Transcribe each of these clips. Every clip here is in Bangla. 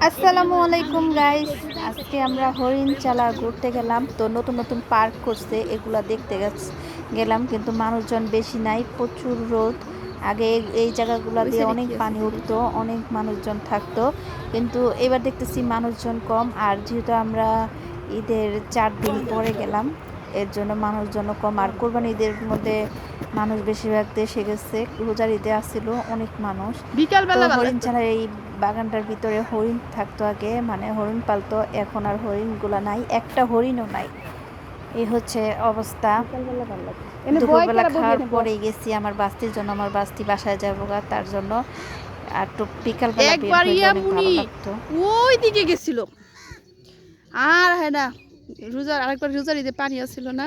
আসসালামু আলাইকুম গাইস আজকে আমরা হরিণ চালা ঘুরতে গেলাম। তো নতুন নতুন পার্ক করছে এগুলা দেখতে গেলাম কিন্তু মানুষজন বেশি নাই প্রচুর রোদ। আগে এই- জায়গাগুলো দিয়ে অনেক পানি উঠতো অনেক মানুষজন থাকতো। কিন্তু এবার দেখতেছি মানুষজন কম আর যেহেতু আমরা ঈদের চার দিন পরে গেলাম এর জন্য মানুষজন কম। আর কোরবানি ঈদের মধ্যে মানুষ বেশিরভাগ দেশে গেছে। রোজার ঈদে আসছিল অনেক মানুষ। বিকালবেলা হরিণ ছাড়া এই বাগানটার ভিতরে হরিণ থাকতো আগে মানে হরিণ পালতো এখন আর হরিণগুলা নাই একটা হরিণও নাই। এই হচ্ছে অবস্থা। দুপুরবেলা খাওয়ার পরে গেছি আমার বাস্তির জন্য আমার বাস্তি বাসায় যাব গা, তার জন্য। আর একটু বিকালবেলা বের একবার ইয়া মুনি লাগতো। ওই দিকে গেছিল। আর হ্যাঁ না রোজার আরেকবার রোজার ঈদে পানি আসছিল না।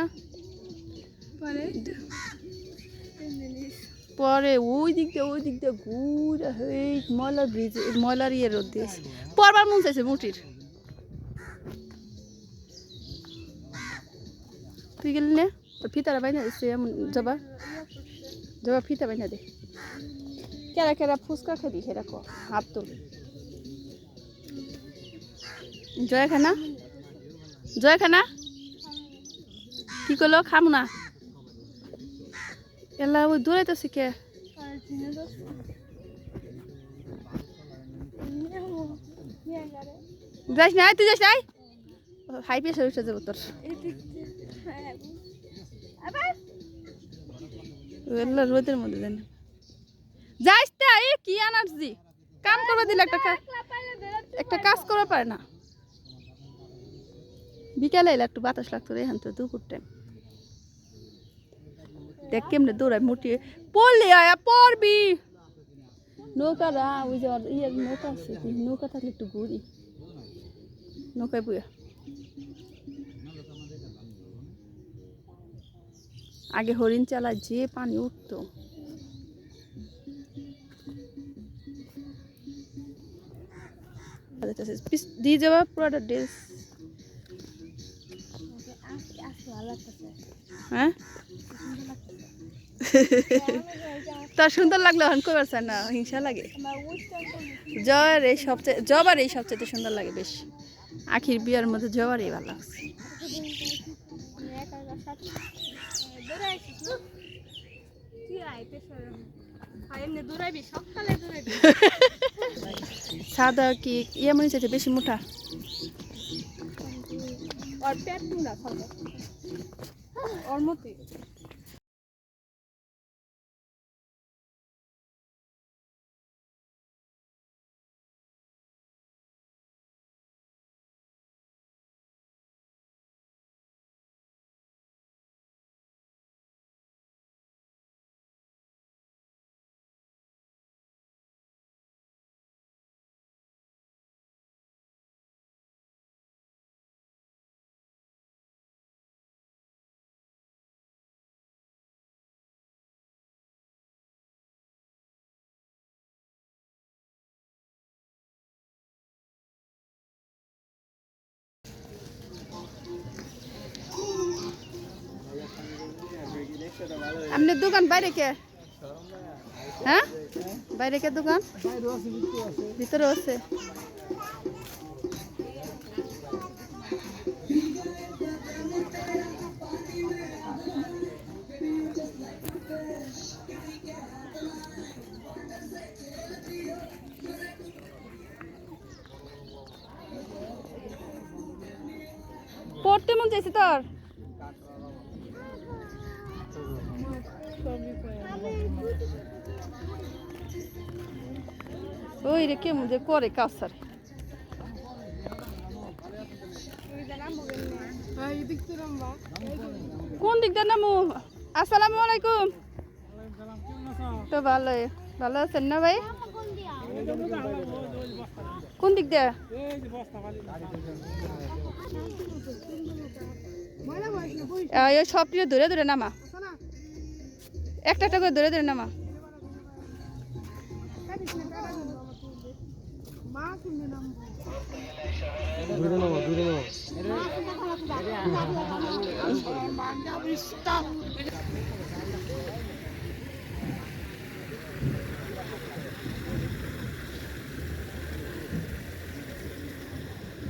পরে ওই দিক দিয়ে, ওই দিক দিয়ে ঘুরে এই ময়লার ব্রিজ ময়লার ইয়ে রোদ দিয়েছে। পরবার মন চাইছে মুটির। তুই গেলি না? তোর ফিতারা বাইনা দিচ্ছে এমন জবা? জবা ফিতা বাইনা দে। কেরা কেরা ফুচকা খাবি সেটা কর হাত তোল জয় খানা জয় কি করল? খাম না? এলা ওই দৌড়াইতেছে কে যাস নাই তুই যাস নাই হাই প্রেশার উঠে যাব তোর রোদের মধ্যে দেন যাইস তা এ কি এনার্জি কাম করবে দিলে একটা একটা কাজ করতে পারে না বিকালে একটু বাতাস লাগতো এখন তো দুপুর টাইম দেখ কেমনে দৌড়ায় মুটি পড়লি আয়া পড়বি। নৌকা রা ওই যে ইয়ে নৌকা আছে নৌকা থাকলে একটু ঘুরি। নৌকায় বুয়া আগে হরিণ চালা যে পানি উঠতো। দিয়ে যাওয়া পুরোটা ড্রেস। হ্যাঁ? তার সুন্দর লাগল হন করবার চায় না, হিংসা লাগে। জয়ের এই সবচেয়ে জবার এই সবচেয়ে সুন্দর লাগে বেশ। আখির বিয়ার মধ্যে জবার এই ভালো লাগছে। সাদা কি ইয়ে মনে চাইতে বেশি মোটা? ওর পেট খাবে। ওর মতোই। আপনার দোকান বাইরে কে? হ্যাঁ? বাইরে কে দোকান? ভিতরে আছে। পড়তে মন চাইছে তোর? ওই রে কেমন যে করে কাউসার কোন দিক দিয়ে নামু? আসসালামু আলাইকুম। তো ভালোই ভালো আছেন না ভাই? কোন দিক দিয়ে? আহ, এই সব দিয়ে ধরে ধরে নামা। একটা একটা করে ধরে ধরে নামা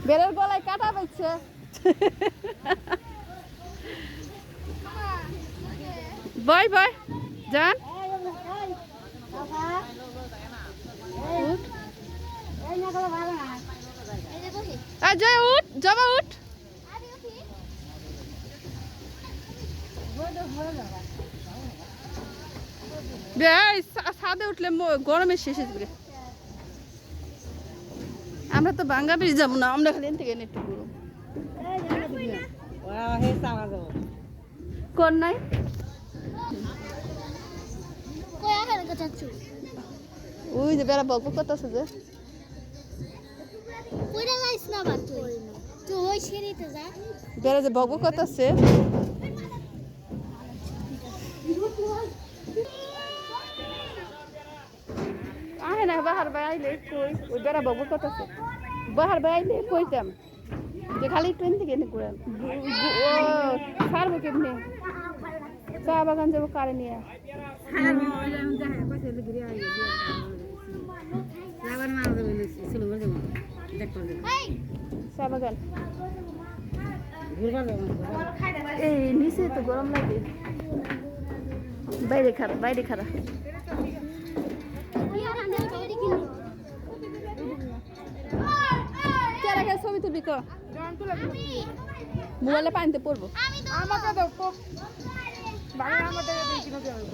বেলের গলায় কাটা পাচ্ছে Bye bye. যান উঠ জয় উঠ জমা উঠ। বে, এই ছাদে উঠলে ম- গরমে শেষ হয়ে আমরা তো বাঙ্গা ব্রিজ যাব না আমরা খালি এখান থেকে একটু ঘুরো কোন নাই ওই যে বেড়া বকবক করতেছে যে। বেড়া যে বকবক করতেছে আহে না বাহার বাইলে কই? ওই বেড়া বকবক করতেছে বাহার বাইলে কইতাম যে খালি ট্রেন থেকে এনে ঘুরান। ও ছাড়বো কেমনি? চা বাগান যাব কারে নিয়ে? এই, নিচে তো গরম লাগে বাইরে খারা বাইরে খারা ছবি তুলবি ক মোবাইলে পানিতে পড়ব আমাকে তো বাংলা আমার টাকা দিয়ে কিনে দেওয়া হবে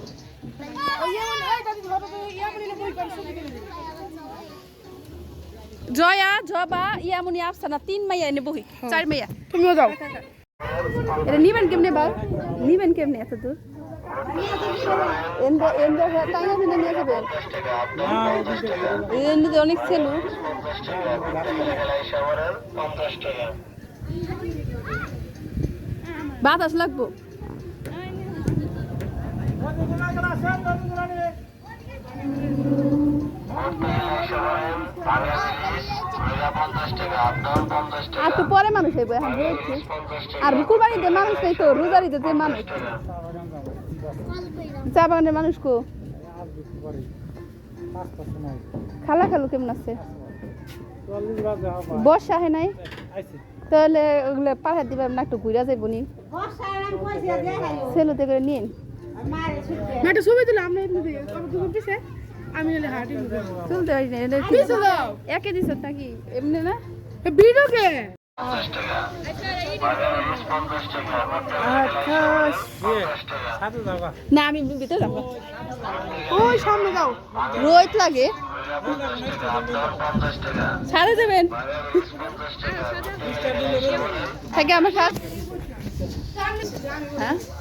কিনে দিবি জয়া জবা ইয়ামুনি আফসানা তিন মাইয়া এনে বহি চার মাইয়া। তুমিও যাও। এটা নিবেন কেমনে বা নিবেন কেমনে এত দূর? অনেক ছেলু। বাতাস লাগবো। আর তো পরে মানুষ হইব এখন হয়েছে। আর কুরবানিতে মানুষ নেই তো রোজারিতে যে মানুষ। চা বাগানের মানুষ কো? খালা খালু কেমন আছে? বর্ষা হয় নাই? তাহলে ওগুলো পাহাড় দিবার না। একটু ঘুরা যাইব নি সেলুতে করে নিন না একটা ছবি তুলে আমরা এমনি দিই কবে তুমি আমি হলে হাঁটি তুলতে পারি না এটা একে দিছ নাকি? এমনি না? ভিডিওকে না আমি ভিতরে যাব। ওই সামনে যাও। রোদ লাগে। ছাড়ে দেবেন? থাকে আমার সাথ? হ্যাঁ?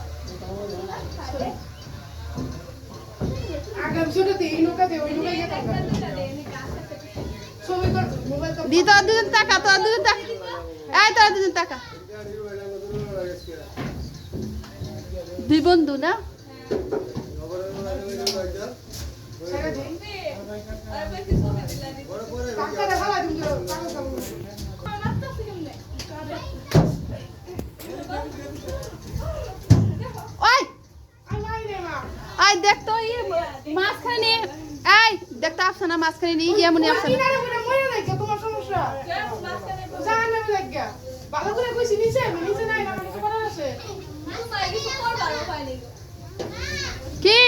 তো দি দুজন টাকা তোর দুজন টাকা। এই তোর দুজন টাকা। দুই বন্ধু না ছেড়ে দিই কাকারে ভালো দিন কাকা যাব ওই আমার রে মা আই দেখ তো ইয়ে মাঝখানে। এই দেখতো আফসানা মাঝখানে নিয়ে ইয়ে মনে আফসানা তোমার সমস্যা। ভালো করে কইছি নিচে নিচে নাই না কিছু করার আছে। কি?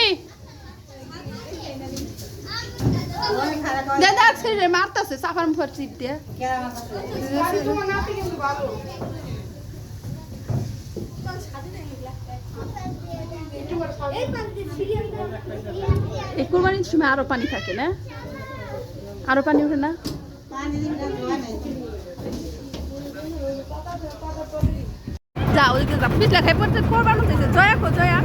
দে দেখ মারতাছে সাফার মুখর চিপ দিয়ে আমি তোমার নাতি কিন্তু ভালো একটু করে খাও। এই কুরবানির সময় আরও পানি থাকে, না? আরও পানি ওঠে না? যা ওদিকে যা পিছলা খাই পড়তে কোরবান হতেছে জয়া কো, জয়া।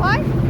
What?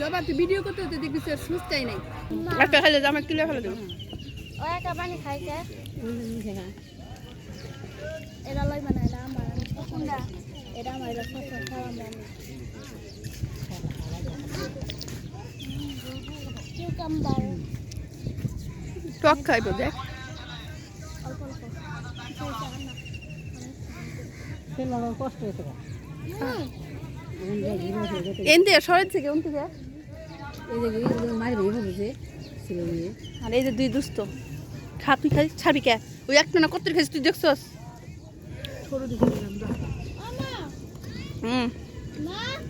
জবা তুই ভিডিও করতে হতে দেখবি স্যার সুস্থই নাই। একটা খাইলে জামা কিলে ফেলে দেবো। ও একা পানি খাইছে এটা লই মানে এটা আমার আমি পছন্দ এটা আমার এটা পছন্দ খাওয়া আমি কিউকাম্বার। টক খাইবো দেখ। অল্প অল্প। কষ্ট হয়েছে সরের থেকে আর এই যে দুই দুস্থ খা তুই খাই ছাবি কে? ওই একটা না কত তুই দেখছস? হুম।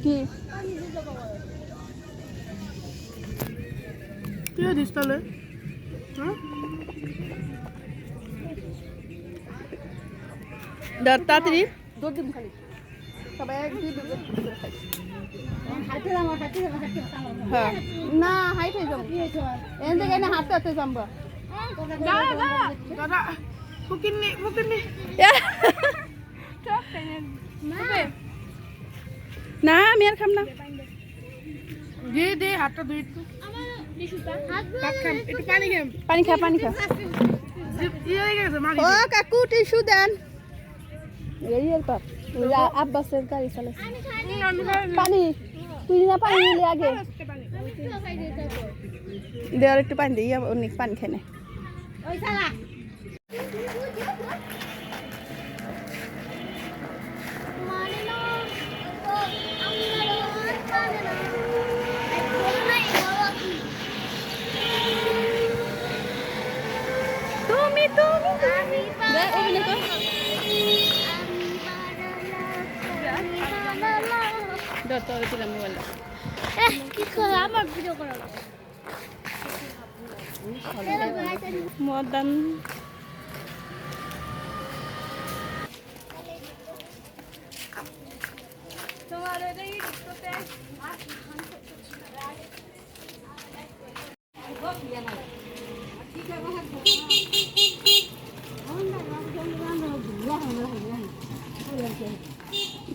কি? তুইও দিস তাহলে। হ্যাঁ? তাড়াতাড়ি। দৌড় দিন খালি। সবাই এক দুই দুই করে খাই। হ্যাঁ। না হাইট যাব। এন থেকে এনে হাঁটতে হাঁটতে যাব না আমি আর খাম না। দে দে হাতটা একটু। একটু পানি খা পানি খা। ও কাকু টিস্যু দেন। এই যে আব্বাসের গাড়ি চালাচ্ছে পানি? তুই না পানি নিলে আগে। দে আর একটু পানি দিই অনেক পানি শালা। মানে তুমি তুমি। দে তোর দিলাম মোবাইল কি করে আমার ভিডিও করা মদন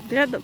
বেয়াদব